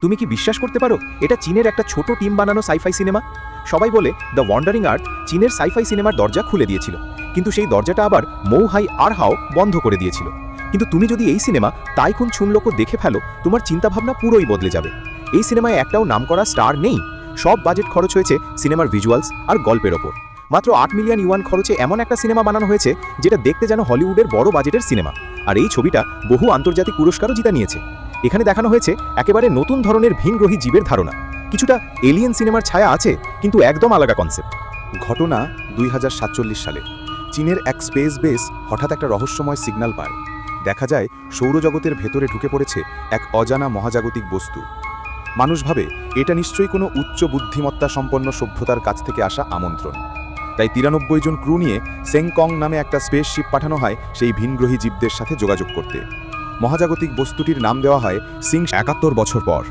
তুমি কি বিশ্বাস করতে পারো? এটা চীনের একটা ছোট টিম বানানো সাইফাই সিনেমা। সবাই বলে দ্য ওয়ান্ডারিং আর্থ চীনের সাইফাই সিনেমার দরজা খুলে দিয়েছিল। কিন্তু সেই দরজাটা আবার মৌহাই আর হাও বন্ধ করে দিয়েছিল। কিন্তু তুমি যদি এই সিনেমা তাই তাইকুন ছুনলোকো দেখে ফেলো, তোমার চিন্তাভাবনা পুরোই বদলে যাবে। এই সিনেমায় একটাও নামকরা স্টার নেই। সব বাজেট খরচ হয়েছে সিনেমার ভিজুয়ালস আর গল্পের ওপর। মাত্র আট মিলিয়ন ইউয়ান খরচে এমন একটা সিনেমা বানানো হয়েছে, যেটা দেখতে যেন হলিউডের বড় বাজেটের সিনেমা। আর এই ছবিটা বহু আন্তর্জাতিক পুরস্কারও জিতা নিয়েছে। এখানে দেখানো হয়েছে একেবারে নতুন ধরনের ভিনগ্রহী জীবের ধারণা। কিছুটা এলিয়েন সিনেমার ছায়া আছে, কিন্তু একদম আলাদা কনসেপ্ট ঘটনা দুই হাজার সাতচল্লিশ সালে। চীনের এক স্পেস বেস হঠাৎ একটা রহস্যময় সিগন্যাল পায়। দেখা যায়, সৌরজগতের ভেতরে ঢুকে পড়েছে এক অজানা মহাজাগতিক বস্তু। মানুষ ভাবে, এটা নিশ্চয়ই কোনো উচ্চ বুদ্ধিমত্তা সম্পন্ন সভ্যতার কাছ থেকে আসা আমন্ত্রণ। তাই তিরানব্বই জন ক্রু নিয়ে সেংকং নামে একটা স্পেসশিপ পাঠানো হয় সেই ভিনগ্রহী জীবদের সাথে যোগাযোগ করতে। মহাজাগতিক বস্তুটির নাম দেওয়া হয় সিং একাত্তর বছর পর।